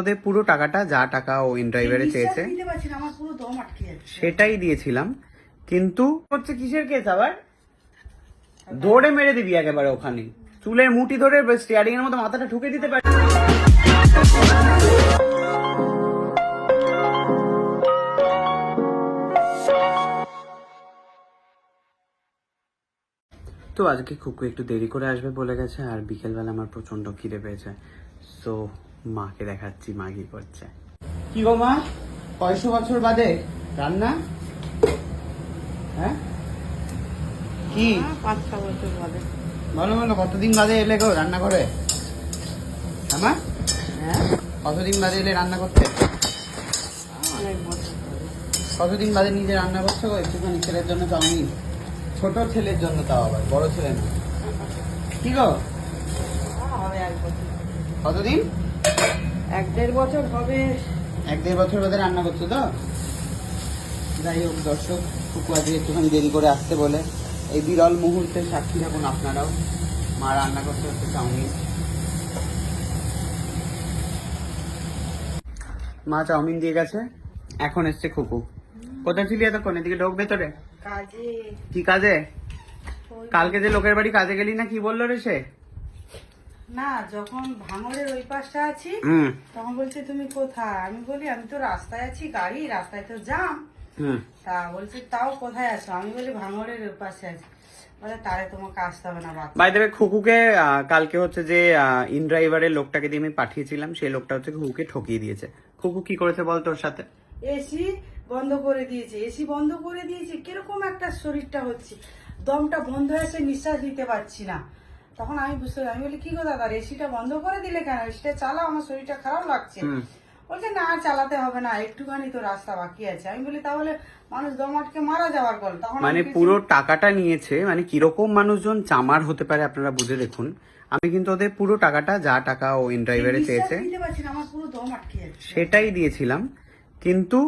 ওদের পুরো টাকাটা যা টাকা ও ইন ড্রাইভারে চেয়েছে সেটাই দিয়েছিলাম। কিন্তু হচ্ছে কিসের কেস আবার? দৌড়ে মেরে দিবি একেবারে ওখানে। চুলের মুঠি ধরে স্টিয়ারিং এর মতো মাথাটা ঠুকে দিতে পারি তো আজকে খুকু একটু দেরি করে আসবে বলে গেছে আর বিকেলবেলা আমার প্রচণ্ড খিদে পেয়েছে। সো মাকে দেখাচ্ছি মা কি করছে। কি গো মা? কয়শো বছর বাদে রান্না? হ্যাঁ? কি? পাঁচ ছ বছর বাদে। বলো বলো কতদিন বাদে এলে গো রান্না করে? আমার হ্যাঁ? কতদিন বাদে এলে রান্না করতে? অনেক বছর কতদিন বাদে নিজে রান্না করছ গো? একটুখানি ছেলের জন্য চাউমিন ছোট ছেলের জন্য তাও আবার বড় ছেলে না। কি গো? হবে এক বছর। কতদিন? এক দেড় বছর হবে। এক দেড় বছর বাদে রান্না করছ তো? যাই হোক দর্শক কুকু আজকে একটুখানি দেরি করে আসতে বলে এই বিরল মুহূর্তে সাক্ষী থাকুন আপনারাও। মা রান্না করতে হচ্ছে চাউমিন। মা চাউমিন দিয়ে গেছে এখন এসছে খুকু কোথায় ছিলি এতক্ষণ? এদিকে ঢোক ভেতরে। কাজে। কি কাজে? কালকে যে লোকের বাড়ি কাজে গেলি না কি বলল রে সে? না যখন ভাঙড়ের ওই পাশটা আছি তখন বলছে তুমি কোথায়? আমি বলি আমি তো রাস্তায় আছি গাড়ি রাস্তায় তো জাম। তা বলছে তাও কোথায় আছো? আমি বলি ভাঙড়ের ওই পাশে আছি। বলে তারে তোমাকে আসতে হবে না বাচ্চা বাই দেবে খুকুকে কালকে হচ্ছে যে ইন ড্রাইভারের লোকটাকে দিয়ে আমি পাঠিয়েছিলাম সেই লোকটা হচ্ছে খুকুকে ঠকিয়ে দিয়েছে। খুকু কি করেছে বল তোর সাথে? এসি বন্ধ করে দিয়েছে এসি বন্ধ করে দিয়েছে কীরকম একটা শরীরটা হচ্ছে? দমটা বন্ধ হয়েছে নিঃশ্বাস নিতে পারছি না। তখন আমি বুঝতে পারি আমি বলি কি গো দাদা এসিটা বন্ধ করে দিলে কেন? এসিটা চালাও আমার শরীরটা খারাপ লাগছে। বলছে না আর চালাতে হবে না একটুখানি তো রাস্তা বাকি আছে। আমি বলি তাহলে মানুষ দম আটকে মারা যাওয়ার গল তখন মানে পুরো টাকাটা নিয়েছে মানে কীরকম মানুষজন চামার হতে পারে আপনারা বুঝে দেখুন। আমি কিন্তু ওদের পুরো টাকাটা যা টাকা ও ইন ড্রাইভারে নিঃশ্বাস চেয়েছে পুরো সেটাই দিয়েছিলাম। কিন্তু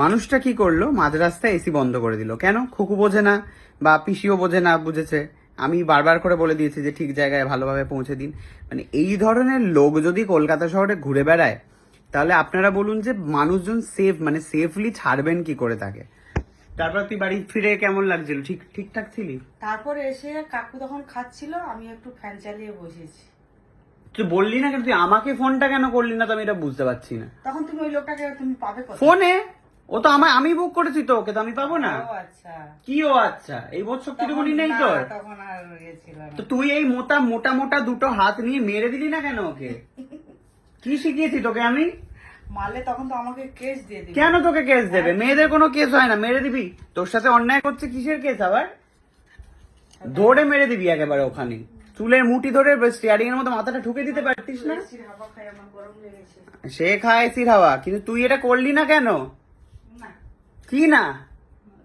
মানুষটা কি করল? মাঝ রাস্তায় এসি বন্ধ করে দিল। কেন? খুকু বোঝে না বা পিসিও বোঝে না বুঝেছে। আমি বারবার করে বলে দিয়েছি যে ঠিক জায়গায় ভালোভাবে পৌঁছে দিন। মানে এই ধরনের লোক যদি কলকাতা শহরে ঘুরে বেড়ায় তাহলে আপনারা বলুন যে মানুষজন সেফ মানে সেফলি ছাড়বেন কি করে তাকে? তারপর তুই বাড়ি ফিরে কেমন লাগছিল? ঠিক ঠিকঠাক ছিলি? তারপরে এসে কাকু তখন খাচ্ছিল আমি একটু ফ্যান চালিয়ে বসেছি। তুই বললি না কেন? তুই আমাকে ফোনটা কেন করলি না? তো আমি এটা বুঝতে পারছি না। তখন তুমি ওই লোকটাকে তুমি পাবে ফোনে? ও তো আমায় আমি বুক করেছি তো ওকে তো আমি পাবো না। আচ্ছা। কি ও আচ্ছা? এই বছর কিটুকুনি নেই তোর? ইয়ে তো তুই এই মোটা মোটা মোটা দুটো হাত নিয়ে মেরে দিলি না কেন ওকে? কি শিখিয়েছি তোকে আমি? মারলে তখন তো আমাকে কেস দিয়ে দিবে। কেন তোকে কেস দেবে? মেয়েদের কোনো কেস হয় না মেরে দিবি। তোর সাথে অন্যায় করছে কিসের কেস আবার? দৌড়ে মেরে দিবি একেবারে ওখানে। চুলের মুঠি ধরে স্টিয়ারিং এর মতো মাথাটা ঠুকে দিতে পারতিস না? সে খায় এসির হাওয়া কিন্তু তুই এটা করলি না কেন? কি না?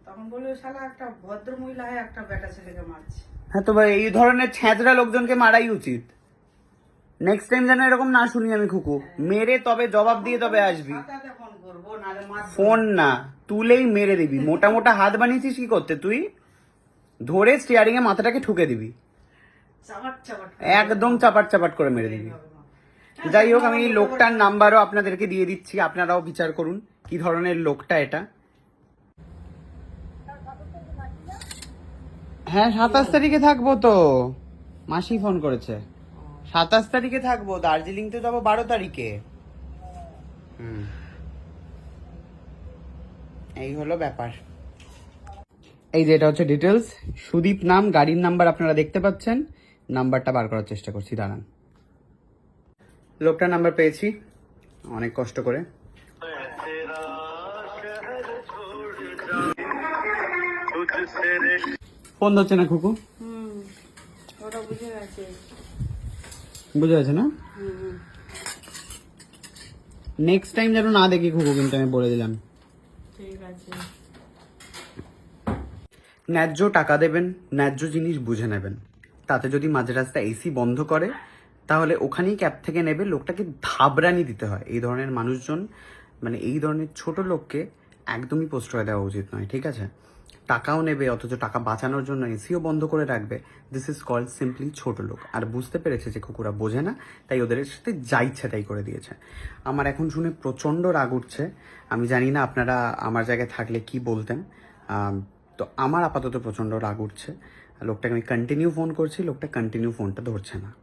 তখন বলল শালা একটা ভদ্র মহিলা হয়ে একটা বেটা ছেলেকে মারছে। হ্যাঁ তো ভাই এই ধরনের ছ্যাঁচড়া লোকজনকে মারাই উচিত। নেক্সট টাইম যেন এরকম না শুনি আমি খুকু। মেরে তবে জবাব দিয়ে তবে আসবি। ফোন না তুলেই মেরে দিবি। মোটা মোটা হাত বানিয়েছিস কি করতে তুই? ধরে স্টিয়ারিং এ মাথাটাকে ঠুকে দিবি। একদম চাপাট চাপাট করে মেরে দিবি। যাই হোক আমি লোকটার নাম্বারও আপনাদেরকে দিয়ে দিচ্ছি। আপনারাও বিচার করুন। কি ধরনের লোকটা এটা? হ্যাঁ সাতাশ তারিখে থাকব তো। মাসি ফোন করেছে। সাতাশ তারিখে থাকব দার্জিলিং তো যাব বারো তারিখে। হুম। এই হলো ব্যাপার। এই যে এটা হচ্ছে ডিটেলস সুদীপ নাম, গাড়ির নাম্বার আপনারা দেখতে পাচ্ছেন। নাম্বারটা বার করার চেষ্টা করছি, দাঁড়ান। লোকটার নাম্বার পেয়েছি, অনেক কষ্ট করে। ফোন ধরছে না খুকু? বুঝে গেছে। না। নেক্সট টাইম যেন না দেখি খুকু কিন্তু আমি বলে দিলাম। ঠিক আছে। ন্যায্য টাকা দেবেন ন্যায্য জিনিস বুঝে নেবেন। তাতে যদি মাঝে রাস্তা এসি বন্ধ করে তাহলে ওখানেই ক্যাব থেকে নেবে লোকটাকে ধাবরানি দিতে হয়। এই ধরনের মানুষজন মানে এই ধরনের ছোট লোককে একদমই প্রশ্রয় দেওয়া উচিত নয় ঠিক আছে? টাকাও নেবে, অথচ টাকা বাঁচানোর জন্য এসিও বন্ধ করে রাখবে। দিস ইজ কল সিম্পলি ছোট লোক। আর বুঝতে পেরেছে যে কুকুরা বোঝে না, তাই ওদের সাথে যা ইচ্ছা তাই করে দিয়েছে। আমার এখন শুনে প্রচণ্ড রাগ উঠছে। আমি জানি না আপনারা আমার জায়গায় থাকলে কি বলতেন। তো আমার আপাতত প্রচণ্ড রাগ উঠছে। লোকটাকে আমি কন্টিনিউ ফোন করছি, লোকটা কন্টিনিউ ফোনটা ধরছে না।